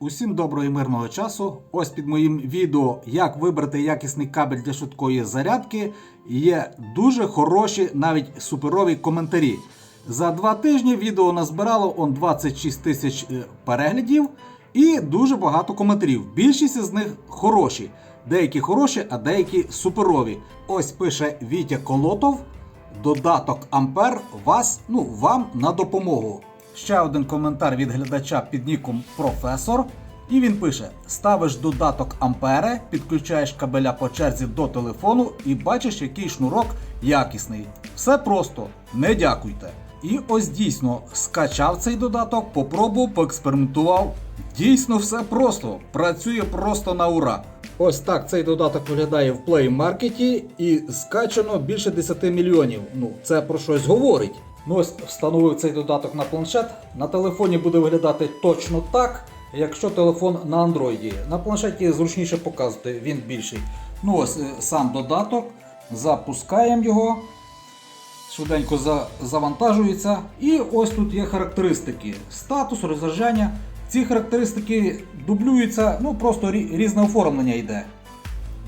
Усім доброго і мирного часу. Ось під моїм відео, як вибрати якісний кабель для швидкої зарядки, є дуже хороші, навіть суперові коментарі. За два тижні відео назбирало он 26 тисяч е, переглядів і дуже багато коментарів. Більшість із них хороші. Деякі хороші, а деякі суперові. Ось пише Вітя Колотов. Додаток Ампер вас, ну, вам на допомогу. Ще один коментар від глядача під ніком Професор. І він пише: ставиш додаток Ампере, підключаєш кабеля по черзі до телефону і бачиш, який шнурок якісний. Все просто, не дякуйте. І ось дійсно скачав цей додаток, попробував, поекспериментував. Дійсно, все просто, працює просто на ура. Ось так цей додаток виглядає в Play Market і скачано більше 10 мільйонів. Ну, це про щось говорить. Ну ось встановив цей додаток на планшет. На телефоні буде виглядати точно так, якщо телефон на андроїді. На планшеті зручніше показувати, він більший. Ну ось е, сам додаток. Запускаємо його. Швиденько за- завантажується. І ось тут є характеристики. Статус, розряджання. Ці характеристики дублюються, ну просто різне оформлення йде.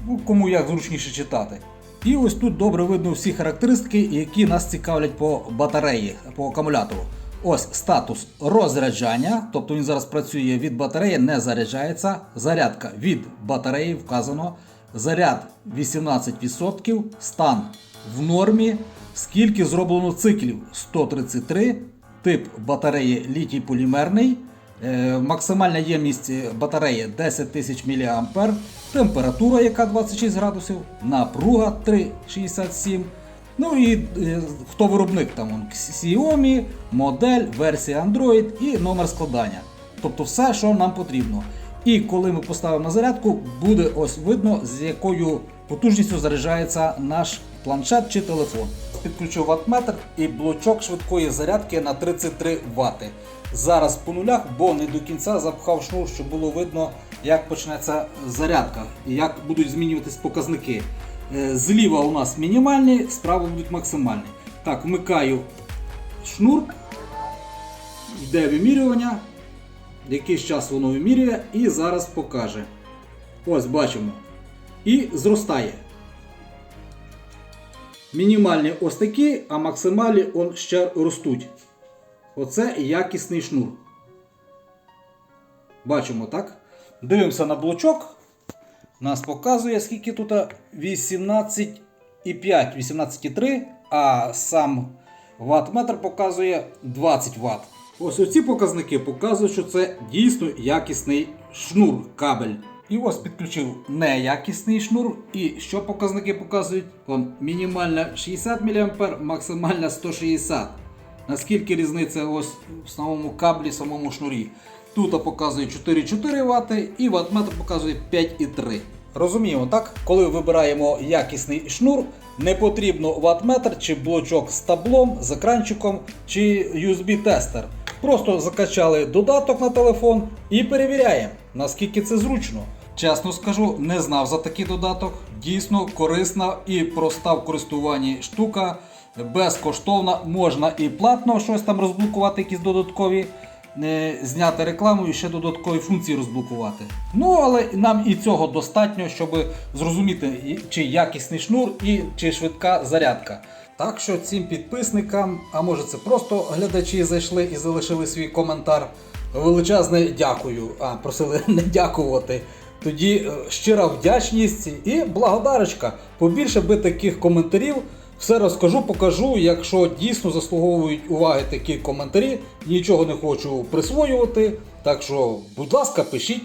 Ну, кому як зручніше читати. І ось тут добре видно всі характеристики, які нас цікавлять по батареї, по акумулятору. Ось статус розряджання, тобто він зараз працює від батареї, не заряджається. Зарядка від батареї вказано. Заряд 18%, стан в нормі. Скільки зроблено циклів? 133. Тип батареї літій полімерний. Е, Максимальна ємність батареї 10 тисяч мА, температура, яка 26 градусів, напруга 3,67. Ну і е, хто виробник там Xiaomi, модель, версія Android і номер складання. Тобто все, що нам потрібно. І коли ми поставимо на зарядку, буде ось видно, з якою потужністю заряджається наш планшет чи телефон. Підключив ваттметр і блочок швидкої зарядки на 33 Вт. Зараз по нулях, бо не до кінця запхав шнур, щоб було видно, як почнеться зарядка і як будуть змінюватись показники. Е, Зліва у нас мінімальні, справа будуть максимальні. Так, вмикаю шнур, йде вимірювання. Якийсь час воно вимірює і зараз покаже. Ось бачимо. І зростає. Мінімальні ось такі, а максимальні он ще ростуть. Оце якісний шнур. Бачимо, так? Дивимося на блочок. Нас показує, скільки тут 18,5, 18,3, а сам ваттметр показує 20 Вт. Ось оці показники показують, що це дійсно якісний шнур кабель. І ось підключив неякісний шнур. І що показники показують? Вон, мінімальна 60 мА, максимальна 160 Наскільки різниця ось в самому каблі, самому шнурі. Тут показує 4,4 Вт і ваттметр показує 5,3. Розуміємо, так? Коли вибираємо якісний шнур, не потрібно ваттметр чи блочок з таблом, з екранчиком чи USB-тестер. Просто закачали додаток на телефон і перевіряємо, наскільки це зручно. Чесно скажу, не знав за такий додаток. Дійсно корисна і проста в користуванні штука. Безкоштовна, можна і платно щось там розблокувати, якісь додаткові, е, зняти рекламу і ще додаткові функції розблокувати. Ну, але нам і цього достатньо, щоб зрозуміти, чи якісний шнур і чи швидка зарядка. Так що цим підписникам, а може це просто глядачі зайшли і залишили свій коментар. Величезне дякую. А, просили не дякувати. Тоді е, щира вдячність і благодарочка. Побільше би таких коментарів. Все розкажу, покажу. Якщо дійсно заслуговують уваги такі коментарі, нічого не хочу присвоювати. Так що, будь ласка, пишіть.